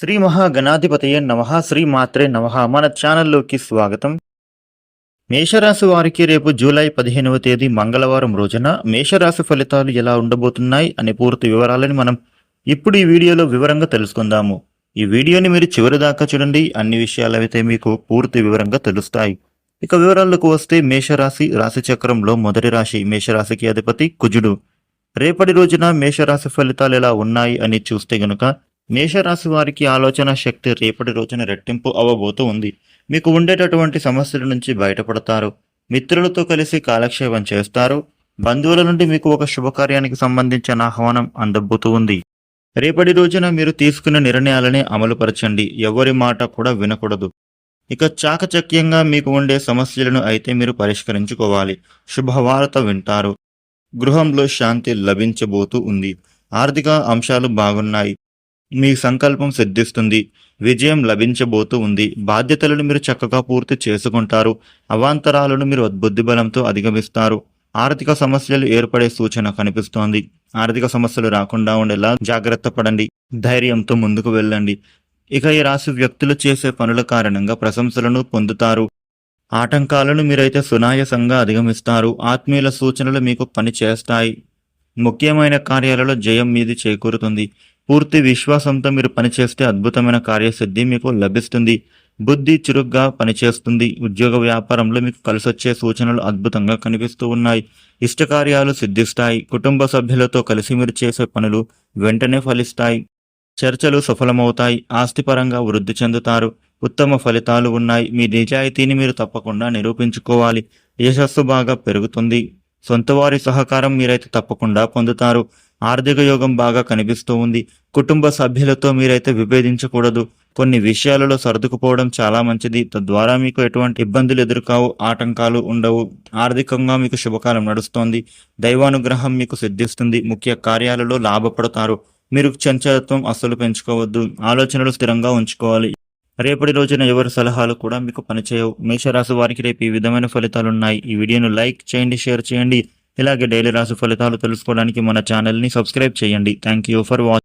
శ్రీ మహాగణాధిపతయ నమ శ్రీ మాత్రే నమ. మన ఛానల్లోకి స్వాగతం. మేషరాశి వారికి రేపు జూలై పదిహేనవ తేదీ మంగళవారం రోజున మేషరాశి ఫలితాలు ఎలా ఉండబోతున్నాయి అనే పూర్తి వివరాలని మనం ఇప్పుడు ఈ వీడియోలో వివరంగా తెలుసుకుందాము. ఈ వీడియోని మీరు చివరి దాకా చూడండి అన్ని విషయాలు అయితే మీకు పూర్తి వివరంగా తెలుస్తాయి. ఇక వివరాలకు వస్తే మేషరాశి రాశి చక్రంలో మొదటి రాశి మేషరాశికి అధిపతి కుజుడు. రేపటి రోజున మేషరాశి ఫలితాలు ఎలా ఉన్నాయి అని చూస్తే గనుక మేషరాశి వారికి ఆలోచన శక్తి రేపటి రోజున రెట్టింపు అవ్వబోతూ ఉంది. మీకు ఉండేటటువంటి సమస్యల నుంచి బయటపడతారు. మిత్రులతో కలిసి కాలక్షేపం చేస్తారు. బంధువుల నుండి మీకు ఒక శుభకార్యానికి సంబంధించిన ఆహ్వానం అందబోతూ ఉంది. రేపటి రోజున మీరు తీసుకున్న నిర్ణయాలని అమలుపరచండి. ఎవరి మాట కూడా వినకూడదు. ఇక చాకచక్యంగా మీకు ఉండే సమస్యలను అయితే మీరు పరిష్కరించుకోవాలి. శుభవార్త వింటారు. గృహంలో శాంతి లభించబోతూ ఉంది. ఆర్థిక అంశాలు బాగున్నాయి. మీ సంకల్పం సిద్ధిస్తుంది. విజయం లభించబోతూ ఉంది. బాధ్యతలను మీరు చక్కగా పూర్తి చేసుకుంటారు. అవాంతరాలను మీరు బుద్ధిబలంతో అధిగమిస్తారు. ఆర్థిక సమస్యలు ఏర్పడే సూచన కనిపిస్తోంది. ఆర్థిక సమస్యలు రాకుండా ఉండేలా జాగ్రత్త పడండి. ధైర్యంతో ముందుకు వెళ్ళండి. ఇక ఈ రాశి వ్యక్తులు చేసే పనుల కారణంగా ప్రశంసలను పొందుతారు. ఆటంకాలను మీరైతే సునాయసంగా అధిగమిస్తారు. ఆత్మీయుల సూచనలు మీకు పని చేస్తాయి ముఖ్యమైన కార్యాలలో జయం మీది చేకూరుతుంది. పూర్తి విశ్వాసంతో మీరు పనిచేస్తే అద్భుతమైన కార్యసిద్ధి మీకు లభిస్తుంది. బుద్ధి చురుగ్గా పనిచేస్తుంది. ఉద్యోగ వ్యాపారంలో మీకు కలిసొచ్చే సూచనలు అద్భుతంగా కనిపిస్తూ ఉన్నాయి. ఇష్టకార్యాలు సిద్ధిస్తాయి. కుటుంబ సభ్యులతో కలిసి మీరు చేసే పనులు వెంటనే ఫలిస్తాయి. చర్చలు సఫలమవుతాయి. ఆస్తిపరంగా వృద్ధి చెందుతారు. ఉత్తమ ఫలితాలు ఉన్నాయి. మీ నిజాయితీని మీరు తప్పకుండా నిరూపించుకోవాలి. యశస్సు బాగా పెరుగుతుంది. సొంతవారి సహకారం మీరైతే తప్పకుండా పొందుతారు. ఆర్థిక యోగం బాగా కనిపిస్తూ ఉంది. కుటుంబ సభ్యులతో మీరైతే విభేదించకూడదు. కొన్ని విషయాలలో సర్దుకుపోవడం చాలా మంచిది. తద్వారా మీకు ఎటువంటి ఇబ్బందులు ఎదురుకావు ఆటంకాలు ఉండవు. ఆర్థికంగా మీకు శుభకాలం నడుస్తోంది. దైవానుగ్రహం మీకు సిద్ధిస్తుంది. ముఖ్య కార్యాలలో లాభపడతారు. మీరు చంచలత్వం అస్సలు పెంచుకోవద్దు. ఆలోచనలు స్థిరంగా ఉంచుకోవాలి. రేపటి రోజున ఎవరి సలహాలు కూడా మీకు పనిచేయవు. మేషరాశి వారికి రేపు ఈ విధమైన ఫలితాలు ఉన్నాయి ఈ వీడియోను లైక్ చేయండి షేర్ చేయండి. ఇలాగే డైలీ రాశి ఫలితాలు తెలుసుకోవడానికి మన ఛానల్ని సబ్స్క్రైబ్ చేయండి. Thank you for watching